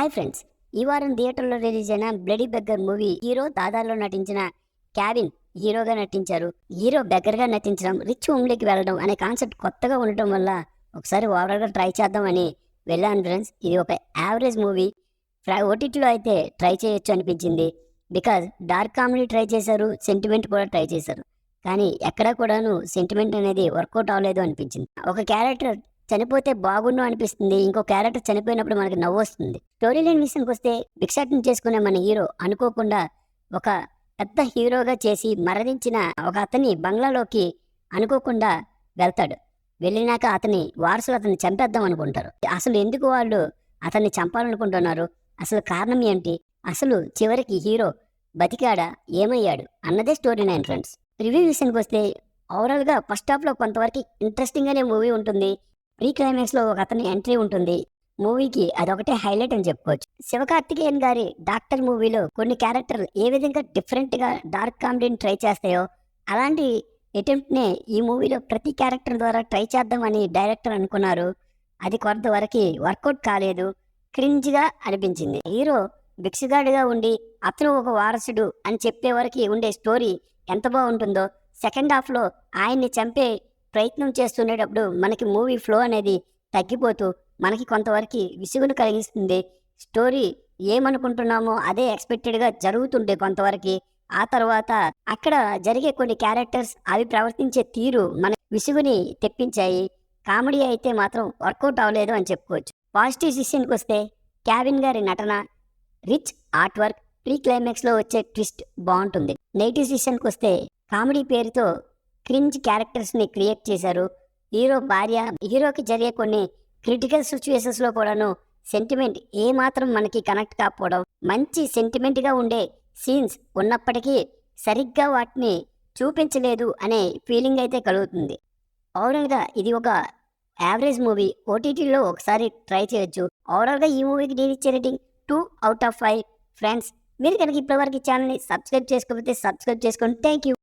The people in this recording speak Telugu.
హాయ్ ఫ్రెండ్స్ ఈ వారం థియేటర్లో రిలీజ్ అయిన బ్లడీ బెగ్గర్ మూవీ హీరో దాదాలో నటించిన క్యావిన్ హీరోగా నటించారు. హీరో బెగ్గర్గా నటించడం రిచ్ హోమ్లీకి వెళ్ళడం అనే కాన్సెప్ట్ కొత్తగా ఉండటం వల్ల ఒకసారి ఓవరాల్గా ట్రై చేద్దామని వెళ్ళాను ఫ్రెండ్స్ ఇది ఒక యావరేజ్ మూవీ ఓటీటీలో అయితే ట్రై చేయొచ్చు అనిపించింది. బికాజ్ డార్క్ కామెడీ ట్రై చేశారు సెంటిమెంట్ కూడా ట్రై చేశారు. కానీ ఎక్కడా కూడాను సెంటిమెంట్ అనేది వర్కౌట్ అవ్వలేదు అనిపించింది. ఒక క్యారెక్టర్ చనిపోతే బాగుండు అనిపిస్తుంది. ఇంకో క్యారెక్టర్ చనిపోయినప్పుడు మనకి నవ్వు వస్తుంది. స్టోరీ లైన్ విషయానికి వస్తే భిక్షాటం చేసుకునే మన హీరో అనుకోకుండా ఒక పెద్ద హీరోగా చేసి మరణించిన ఒక అతని బంగ్లాలోకి అనుకోకుండా వెళ్తాడు. వెళ్ళినాక అతని వారసులు అతన్ని చంపేద్దాం అనుకుంటారు. అసలు ఎందుకు వాళ్ళు అతన్ని చంపాలనుకుంటున్నారు? అసలు కారణం ఏంటి? అసలు చివరికి హీరో బతికాడా? ఏమయ్యాడు? అన్నదే స్టోరీ నైన్ ఫ్రెండ్స్. రివ్యూ విషయానికి వస్తే ఓవరాల్గా ఫస్ట్ హాఫ్లో కొంతవరకు ఇంట్రెస్టింగ్గానే మూవీ ఉంటుంది. ప్రీ క్లైమాక్స్లో ఒక అతని ఎంట్రీ ఉంటుంది. మూవీకి అదొకటే హైలైట్ అని చెప్పుకోవచ్చు. శివకార్తికేయన్ గారి డాక్టర్ మూవీలో కొన్ని క్యారెక్టర్లు ఏ విధంగా డిఫరెంట్గా డార్క్ కామెడీని ట్రై చేస్తాయో అలాంటి అటెంప్ట్నే ఈ మూవీలో ప్రతి క్యారెక్టర్ ద్వారా ట్రై చేద్దామని డైరెక్టర్ అనుకున్నారు. అది కొంతవరకు వర్కౌట్ కాలేదు. క్రింజ్గా అనిపించింది. హీరో భిక్షగాడిగా ఉండి అతను ఒక వారసుడు అని చెప్పే వరకు ఉండే స్టోరీ ఎంత బాగుంటుందో సెకండ్ హాఫ్లో ఆయన్ని చంపే ప్రయత్నం చేస్తుండేటప్పుడు మనకి మూవీ ఫ్లో అనేది తగ్గిపోతూ మనకి కొంతవరకు విసుగును కలిగిస్తుంది. స్టోరీ ఏమనుకుంటున్నామో అదే ఎక్స్పెక్టెడ్గా జరుగుతుండే కొంతవరకు. ఆ తర్వాత అక్కడ జరిగే కొన్ని క్యారెక్టర్స్ అవి ప్రవర్తించే తీరు మన విసుగుని తెప్పించాయి. కామెడీ అయితే మాత్రం వర్కౌట్ అవ్వలేదు అని చెప్పుకోవచ్చు. పాజిటివ్ విషయానికి వస్తే క్యావిన్ గారి నటన రిచ్ ఆర్ట్ వర్క్ ప్రీ క్లైమాక్స్లో వచ్చే ట్విస్ట్ బాగుంటుంది. నెగిటివ్ విషయానికి వస్తే కామెడీ పేరుతో క్రింజ్ క్యారెక్టర్స్ని క్రియేట్ చేశారు. హీరో భార్య హీరోకి జరిగే కొన్ని క్రిటికల్ సిచ్యువేషన్స్లో కూడాను సెంటిమెంట్ ఏమాత్రం మనకి కనెక్ట్ కాకపోవడం మంచి సెంటిమెంట్గా ఉండే సీన్స్ ఉన్నప్పటికీ సరిగ్గా వాటిని చూపించలేదు అనే ఫీలింగ్ అయితే కలుగుతుంది. ఓవరాల్గా ఇది ఒక యావరేజ్ మూవీ. ఓటీటీలో ఒకసారి ట్రై చేయొచ్చు. ఓవరాల్గా ఈ మూవీకి నేను ఇచ్చే rating two out of five. Friends మీరు కనుక ఇప్పటివరకు ఛానల్ని సబ్స్క్రైబ్ చేసుకోకపోతే సబ్స్క్రైబ్ చేసుకోండి థ్యాంక్ యూ